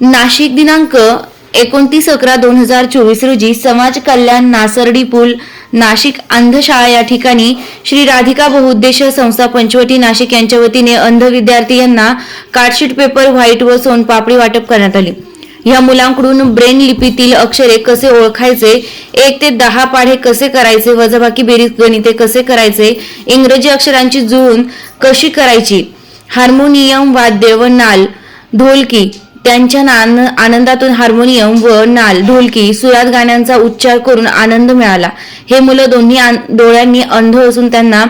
नाशिक दिनांक एकोणतीस अकरा दोन हजार चोवीस रोजी समाज कल्याण नासर्डी पूल नाशिक अंधशाळा या ठिकाणी श्री राधिका बहुउद्देश संस्था पंचवटी नाशिक यांच्या वतीने अंध विद्यार्थी यांना कार्डशीट पेपर व्हाईट व सोनपापडी वाटप करण्यात आली. या मुलांकडून ब्रेन लिपीतील अक्षरे कसे ओळखायचे एक ते दहा पाढे कसे करायचे वजाबाकी बेरीज गणिते कसे करायचे इंग्रजी अक्षरांची जुळून कशी करायची हार्मोनियम वाद्य व नाल ढोलकी त्यांच्या नान आनंदातून हार्मोनियम व नाल ढोलकी सुरात गाण्यांचा उच्चार करून आनंद मिळाला. हे मुलं दोन्ही आन- डोळ्यांनी अंध असून त्यांना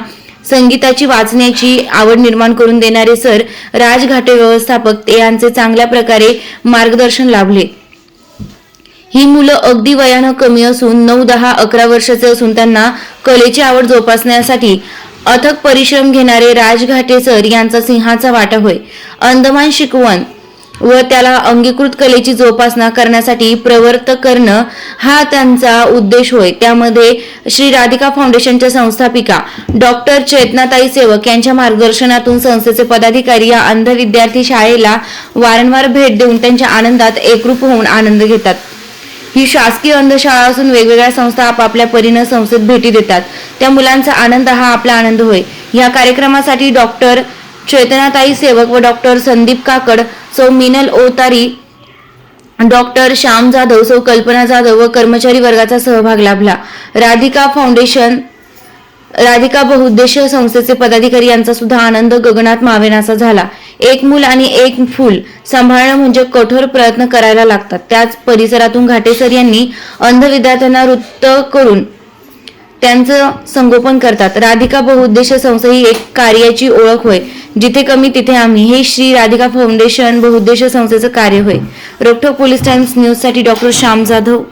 संगीताची वाचण्याची आवड निर्माण करून देणारे सर राजघाटे व्यवस्थापक ते यांचे चांगल्या प्रकारे मार्गदर्शन लाभले. ही मुलं अगदी वयानं कमी असून नऊ दहा अकरा वर्षाचे असून त्यांना कलेची आवड जोपासण्यासाठी अथक परिश्रम घेणारे राजघाटे सर यांचा सिंहाचा वाटा होय. अंदमान शिकवण व त्याला अंगीकृत कलेची जोपासना करण्यासाठी प्रवर्त करणं हा त्यांचा उद्देश होय. त्यामध्ये श्री राधिका फाउंडेशनच्या संस्थापिका डॉक्टर चेतनाताई सेवक यांच्या मार्गदर्शनातून संस्थेचे पदाधिकारी या अंध विद्यार्थी शाळेला वारंवार भेट देऊन त्यांच्या आनंदात एकरूप होऊन आनंद घेतात. ही शासकीय अंधशाळा असून वेगवेगळ्या संस्था आपापल्या परीनं संस्थेत भेटी देतात. त्या मुलांचा आनंद हा आपला आनंद होय. या कार्यक्रमासाठी डॉक्टर चेतनाताई सेवक व डॉक्टर संदीप काकड सौ मिनल ओतारी डॉक्टर श्याम जाधव सौ कल्पना जाधव व कर्मचारी वर्गाचा सहभाग लाभला. राधिका फाउंडेशन राधिका बहुउद्देशीय संस्थेचे पदाधिकारी यांचा सुद्धा आनंद गगनात मावेनासा झाला. एक मूल आणि एक फूल सांभाळणं म्हणजे कठोर प्रयत्न करायला लागतात. त्याच परिसरातून घाटेसर यांनी अंध विद्यार्थ्यांना वृत्त करून त्यांचं संगोपन करतात. राधिका बहुउद्देश संस्था ही एक कार्याची ओळख होय. जिथे कमी तिथे आम्ही. हे श्री राधिका फाउंडेशन बहुउद्देश संस्थेचं कार्य होय. रोखोक पोलीस टाइम्स न्यूजसाठी डॉक्टर श्याम जाधव.